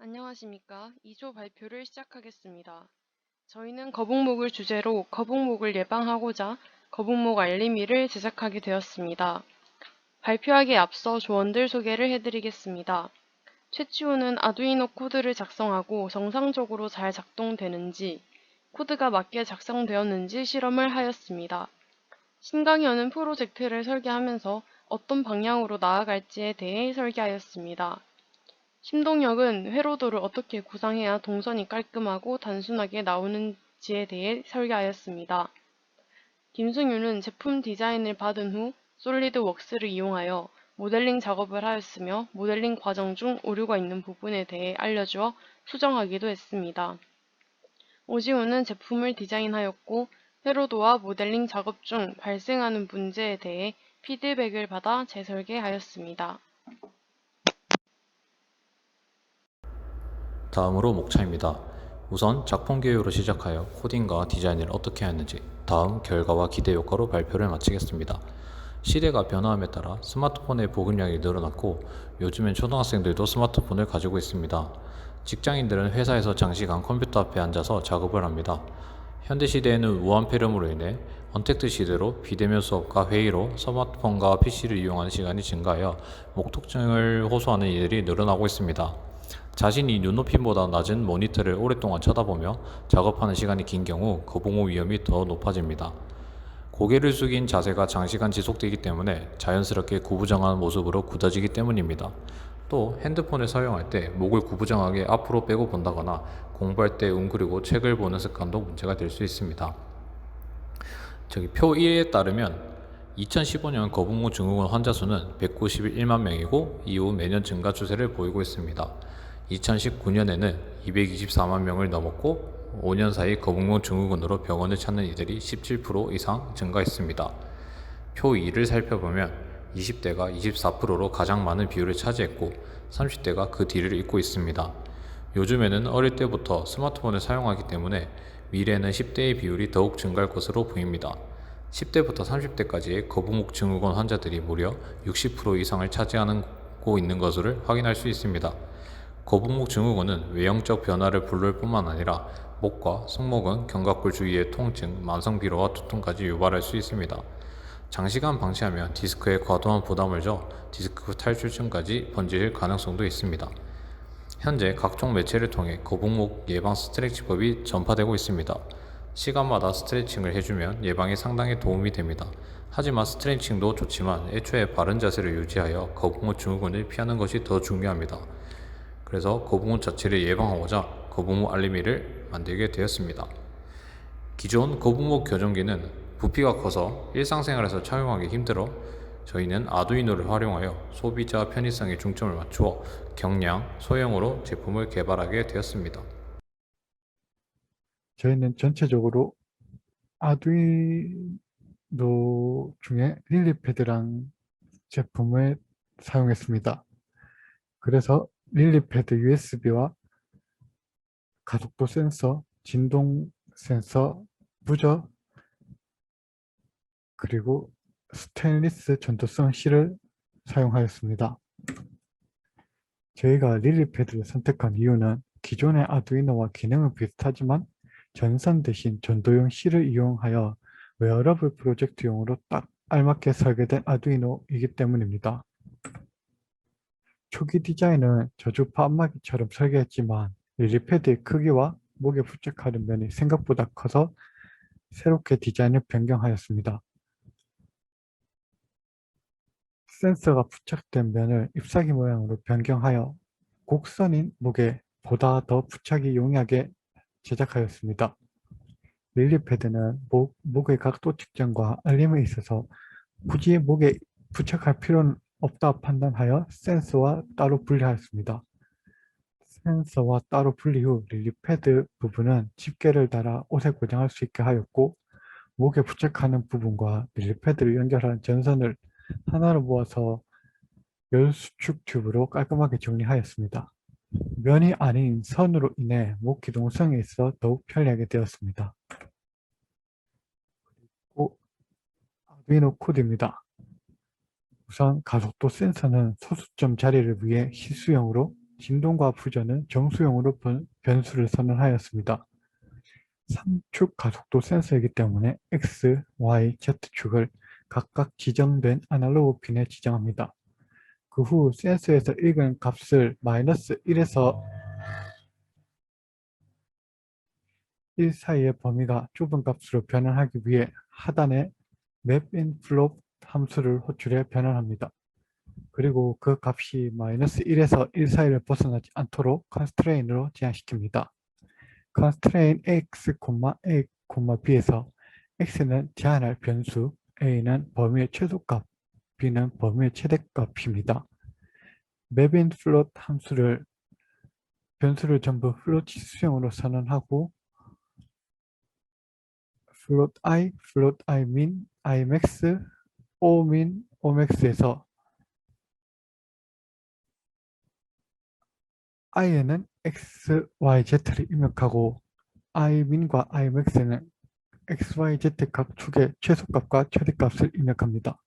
안녕하십니까. 2조 발표를 시작하겠습니다. 저희는 거북목을 주제로 거북목을 예방하고자 거북목 알림이를 제작하게 되었습니다. 발표하기에 앞서 조언들 소개를 해드리겠습니다. 최치호는 아두이노 코드를 작성하고 정상적으로 잘 작동되는지, 코드가 맞게 작성되었는지 실험을 하였습니다. 신강현은 프로젝트를 설계하면서 어떤 방향으로 나아갈지에 대해 설계하였습니다. 심동혁은 회로도를 어떻게 구상해야 동선이 깔끔하고 단순하게 나오는지에 대해 설계하였습니다. 김승윤은 제품 디자인을 받은 후 솔리드 웍스를 이용하여 모델링 작업을 하였으며 모델링 과정 중 오류가 있는 부분에 대해 알려주어 수정하기도 했습니다. 오지훈은 제품을 디자인하였고 회로도와 모델링 작업 중 발생하는 문제에 대해 피드백을 받아 재설계하였습니다. 다음으로 목차입니다. 우선 작품 개요로 시작하여 코딩과 디자인을 어떻게 하였는지 다음 결과와 기대 효과로 발표를 마치겠습니다. 시대가 변화함에 따라 스마트폰의 보급량이 늘어났고 요즘엔 초등학생들도 스마트폰을 가지고 있습니다. 직장인들은 회사에서 장시간 컴퓨터 앞에 앉아서 작업을 합니다. 현대 시대에는 우한 폐렴으로 인해 언택트 시대로 비대면 수업과 회의로 스마트폰과 PC를 이용하는 시간이 증가하여 목통증을 호소하는 이들이 늘어나고 있습니다. 자신이 눈높이보다 낮은 모니터를 오랫동안 쳐다보며 작업하는 시간이 긴 경우 거북목 위험이 더 높아집니다. 고개를 숙인 자세가 장시간 지속되기 때문에 자연스럽게 구부정한 모습으로 굳어지기 때문입니다. 또 핸드폰을 사용할 때 목을 구부정하게 앞으로 빼고 본다거나 공부할 때 웅크리고 책을 보는 습관도 문제가 될 수 있습니다. 저기 표 1에 따르면 2015년 거북목 증후군 환자 수는 191만 명이고 이후 매년 증가 추세를 보이고 있습니다. 2019년에는 224만 명을 넘었고 5년 사이 거북목 증후군으로 병원을 찾는 이들이 17% 이상 증가했습니다. 표 2를 살펴보면 20대가 24%로 가장 많은 비율을 차지했고 30대가 그 뒤를 잇고 있습니다. 요즘에는 어릴 때부터 스마트폰을 사용하기 때문에 미래에는 10대의 비율이 더욱 증가할 것으로 보입니다. 10대부터 30대까지의 거북목 증후군 환자들이 무려 60% 이상을 차지하고 있는 것을 확인할 수 있습니다. 거북목 증후군은 외형적 변화를 부를 뿐만 아니라 목과 승모근, 견갑골 주위의 통증, 만성 피로와 두통까지 유발할 수 있습니다. 장시간 방치하면 디스크에 과도한 부담을 줘 디스크 탈출증까지 번질 가능성도 있습니다. 현재 각종 매체를 통해 거북목 예방 스트레치법이 전파되고 있습니다. 시간마다 스트레칭을 해주면 예방에 상당히 도움이 됩니다. 하지만 스트레칭도 좋지만 애초에 바른 자세를 유지하여 거북목 증후군을 피하는 것이 더 중요합니다. 그래서 거북목 자체를 예방하고자 거북목 알림이를 만들게 되었습니다. 기존 거북목 교정기는 부피가 커서 일상생활에서 착용하기 힘들어 저희는 아두이노를 활용하여 소비자 편의성에 중점을 맞추어 경량, 소형으로 제품을 개발하게 되었습니다. 저희는 전체적으로 아두이노 중에 릴리패드란 제품을 사용했습니다. 그래서 릴리패드 USB와 가속도 센서, 진동 센서, 부저, 그리고 스테인리스 전도성 실을 사용하였습니다. 저희가 릴리패드를 선택한 이유는 기존의 아두이노와 기능은 비슷하지만 전선 대신 전도용 실을 이용하여 웨어러블 프로젝트용으로 딱 알맞게 설계된 아두이노이기 때문입니다. 초기 디자인은 저주파 안마기처럼 설계했지만 릴리패드의 크기와 목에 부착하는 면이 생각보다 커서 새롭게 디자인을 변경하였습니다. 센서가 부착된 면을 잎사귀 모양으로 변경하여 곡선인 목에 보다 더 부착이 용이하게 제작하였습니다. 릴리패드는 목, 목의 각도 측정과 알림에 있어서 굳이 목에 부착할 필요는 없다 판단하여 센서와 따로 분리하였습니다. 센서와 따로 분리 후 릴리패드 부분은 집게를 달아 옷에 고정할 수 있게 하였고 목에 부착하는 부분과 릴리패드를 연결하는 전선을 하나로 모아서 열수축 튜브로 깔끔하게 정리하였습니다. 면이 아닌 선으로 인해 목 기동성에 있어 더욱 편리하게 되었습니다. 그리고 아두이노 코드입니다. 우선 가속도 센서는 소수점 자리를 위해 희수형으로 진동과 부저는 정수용으로 변- 변수를 선언하였습니다. 3축 가속도 센서이기 때문에 X, Y, Z축을 각각 지정된 아날로그 핀에 지정합니다. 그 후 센서에서 읽은 값을 마이너스 1에서 1 사이의 범위가 좁은 값으로 변환하기 위해 하단에 mapInFloat 함수를 호출해 변환합니다. 그리고 그 값이 마이너스 1에서 1 사이를 벗어나지 않도록 constraint으로 제한시킵니다. constraint x, a, b에서 x는 제한할 변수, a는 범위의 최소값, b는 범위의 최대값입니다. mapInFloat 함수를 변수를 전부 플로트 수형으로 선언하고 float i, float i min, i max, o max에서 i는 x, y, z를 입력하고 i min과 i max는 x, y, z 값 축의 최소값과 최대값을 입력합니다.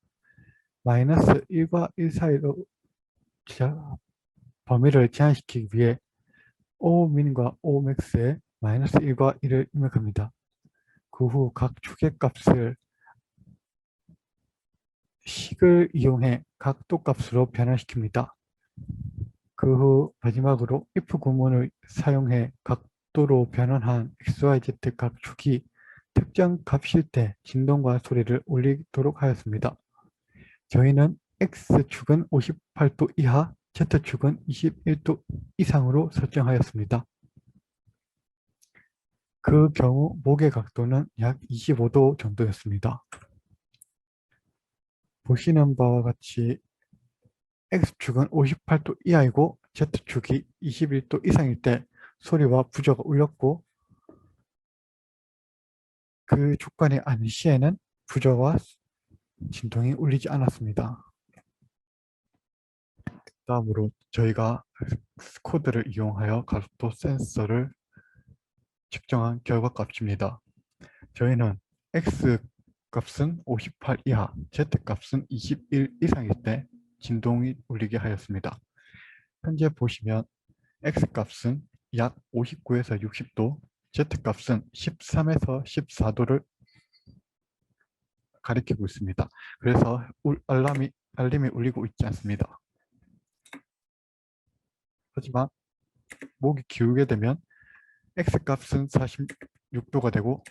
마이너스 1과 1 사이로 자- 범위를 제한시키기 위해 o max에 마이너스 1과 1을 입력합니다. 그 후 각 축의 값을 식을 이용해 각도 값으로 변환시킵니다. 그 후 마지막으로 if 구문을 사용해 각도로 변환한 xyz 값 축이 특정 값일 때 진동과 소리를 올리도록 하였습니다. 저희는 x축은 58도 이하, z축은 21도 이상으로 설정하였습니다. 그 경우 목의 각도는 약 25도 정도였습니다. 보시는 바와 같이 X축은 58도 이하이고 Z축이 21도 이상일 때 소리와 부저가 울렸고 그 조건이 아닌 시에는 부저와 진동이 울리지 않았습니다. 다음으로 저희가 코드를 이용하여 가속도 센서를 측정한 결과값입니다. 저희는 X 값은 58 이하, Z 값은 21 이상일 때 진동이 울리게 하였습니다. 현재 보시면 X 값은 약 59에서 60도, Z 값은 13에서 14도를 가리키고 있습니다. 그래서 울- 알람이, 알림이 울리고 있지 않습니다. 하지만 목이 기울게 되면 X 값은 46도가 되고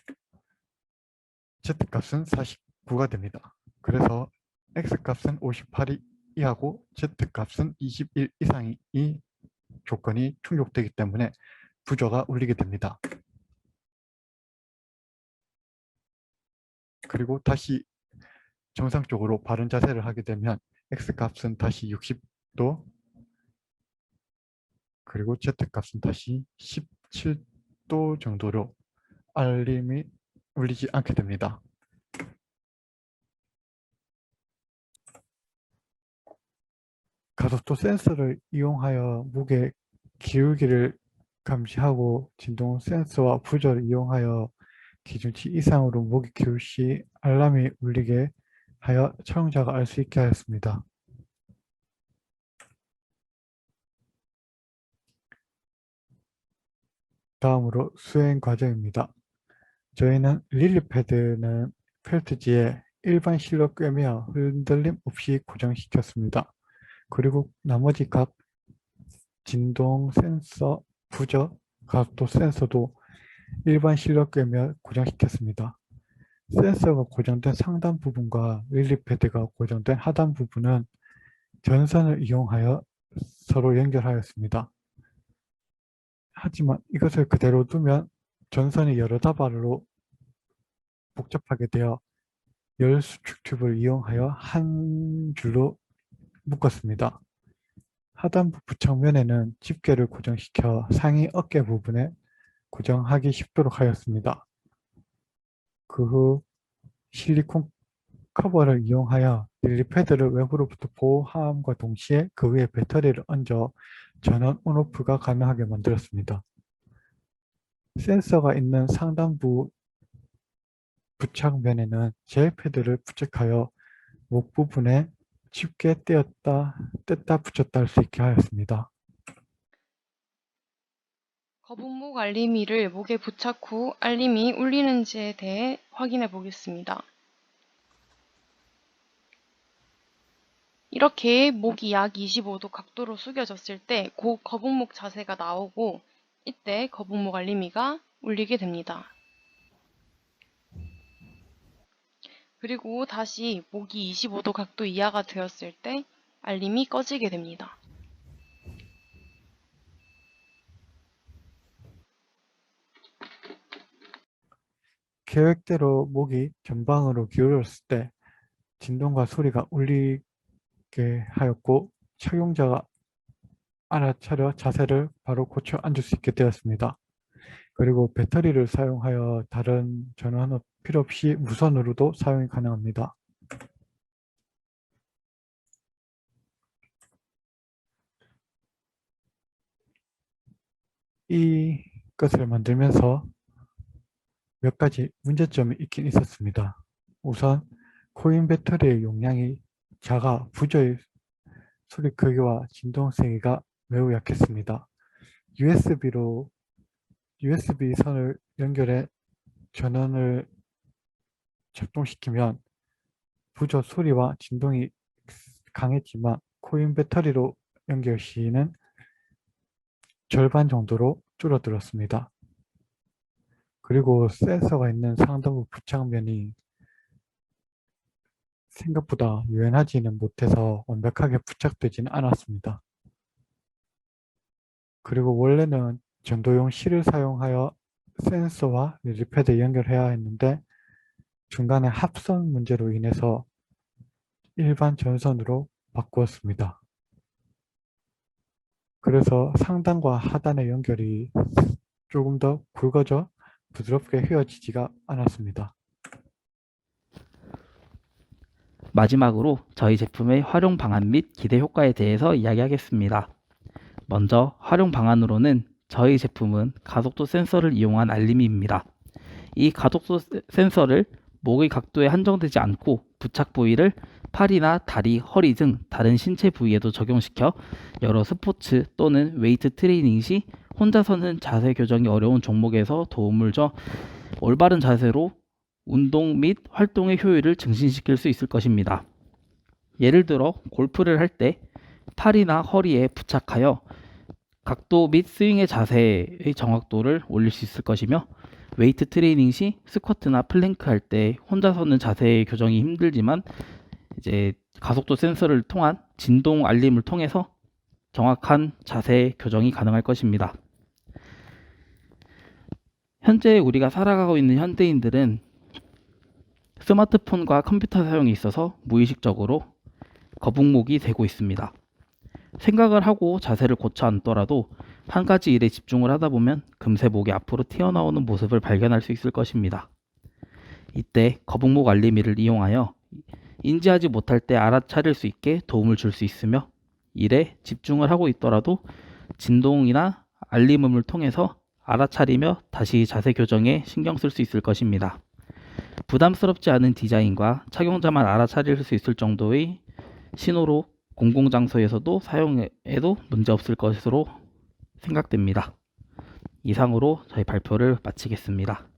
Z 값은 49가 됩니다. 그래서 X 값은 58이 이하고 Z 값은 21 이상이 이 조건이 충족되기 때문에 부저가 울리게 됩니다. 그리고 다시 정상적으로 바른 자세를 하게 되면 X 값은 다시 60도 그리고 Z 값은 다시 17도 정도로 알림이 울리지 않게 됩니다. 가속도 센서를 이용하여 무게 기울기를 감지하고 진동 센서와 부저를 이용하여 기준치 이상으로 무게 기울 시 알람이 울리게 하여 사용자가 알 수 있게 하였습니다. 다음으로 수행 과정입니다. 저희는 릴리 패드는 펠트지에 일반 실로 꿰며 흔들림 없이 고정시켰습니다. 그리고 나머지 각 진동 센서, 부저, 각도 센서도 일반 실로 꿰며 고정시켰습니다. 센서가 고정된 상단 부분과 릴리 패드가 고정된 하단 부분은 전선을 이용하여 서로 연결하였습니다. 하지만 이것을 그대로 두면 전선이 여러 다발로 복잡하게 되어 열 수축 튜브를 이용하여 한 줄로 묶었습니다. 하단부 부착면에는 집게를 고정시켜 상의 어깨 부분에 고정하기 쉽도록 하였습니다. 그 후 실리콘 커버를 이용하여 릴리 패드를 외부로부터 보호함과 동시에 그 위에 배터리를 얹어 전원 온오프가 가능하게 만들었습니다. 센서가 있는 상단부 부착면에는 젤 패드를 부착하여 목 부분에 쉽게 떼었다, 뗐다 붙였다 할 수 있게 하였습니다. 거북목 알림이를 목에 부착 후 알림이 울리는지에 대해 확인해 보겠습니다. 이렇게 목이 약 25도 각도로 숙여졌을 때 고 거북목 자세가 나오고 이때 거북목 알림이가 울리게 됩니다. 그리고 다시 목이 25도 각도 이하가 되었을 때 알림이 꺼지게 됩니다. 계획대로 목이 전방으로 기울었을 때 진동과 소리가 울리게 하였고 착용자가 알아차려 자세를 바로 고쳐 앉을 수 있게 되었습니다. 그리고 배터리를 사용하여 다른 전원은 필요 없이 무선으로도 사용이 가능합니다. 이 것을 만들면서 몇 가지 문제점이 있긴 있었습니다. 우선 코인 배터리의 용량이 작아 부저의 소리 크기와 진동 세기가 매우 약했습니다. USB로 USB 선을 연결해 전원을 작동시키면 부저 소리와 진동이 강했지만 코인 배터리로 연결 시는 절반 정도로 줄어들었습니다. 그리고 센서가 있는 상단부 부착면이 생각보다 유연하지는 못해서 완벽하게 부착되지는 않았습니다. 그리고 원래는 전도용 실을 사용하여 센서와 릴리패드 연결해야 했는데 중간에 합선 문제로 인해서 일반 전선으로 바꾸었습니다. 그래서 상단과 하단의 연결이 조금 더 굵어져 부드럽게 휘어지지가 않았습니다. 마지막으로 저희 제품의 활용 방안 및 기대 효과에 대해서 이야기하겠습니다. 먼저 활용 방안으로는 저희 제품은 가속도 센서를 이용한 알림입니다. 이 가속도 세- 센서를 목의 각도에 한정되지 않고 부착 부위를 팔이나 다리, 허리 등 다른 신체 부위에도 적용시켜 여러 스포츠 또는 웨이트 트레이닝 시 혼자서는 자세 교정이 어려운 종목에서 도움을 줘 올바른 자세로 운동 및 활동의 효율을 증진시킬 수 있을 것입니다. 예를 들어 골프를 할 때 팔이나 허리에 부착하여 각도 및 스윙의 자세의 정확도를 올릴 수 있을 것이며 웨이트 트레이닝 시 스쿼트나 플랭크 할 때 혼자 서는 자세 교정이 힘들지만 이제 가속도 센서를 통한 진동 알림을 통해서 정확한 자세 교정이 가능할 것입니다. 현재 우리가 살아가고 있는 현대인들은 스마트폰과 컴퓨터 사용이 있어서 무의식적으로 거북목이 되고 있습니다. 생각을 하고 자세를 고쳐 앉더라도 한 가지 일에 집중을 하다 보면 금세 목이 앞으로 튀어나오는 모습을 발견할 수 있을 것입니다. 이때 거북목 알림이를 이용하여 인지하지 못할 때 알아차릴 수 있게 도움을 줄 수 있으며 일에 집중을 하고 있더라도 진동이나 알림음을 통해서 알아차리며 다시 자세 교정에 신경 쓸 수 있을 것입니다. 부담스럽지 않은 디자인과 착용자만 알아차릴 수 있을 정도의 신호로 공공장소에서도 사용해도 문제없을 것으로 생각됩니다. 이상으로 저희 발표를 마치겠습니다.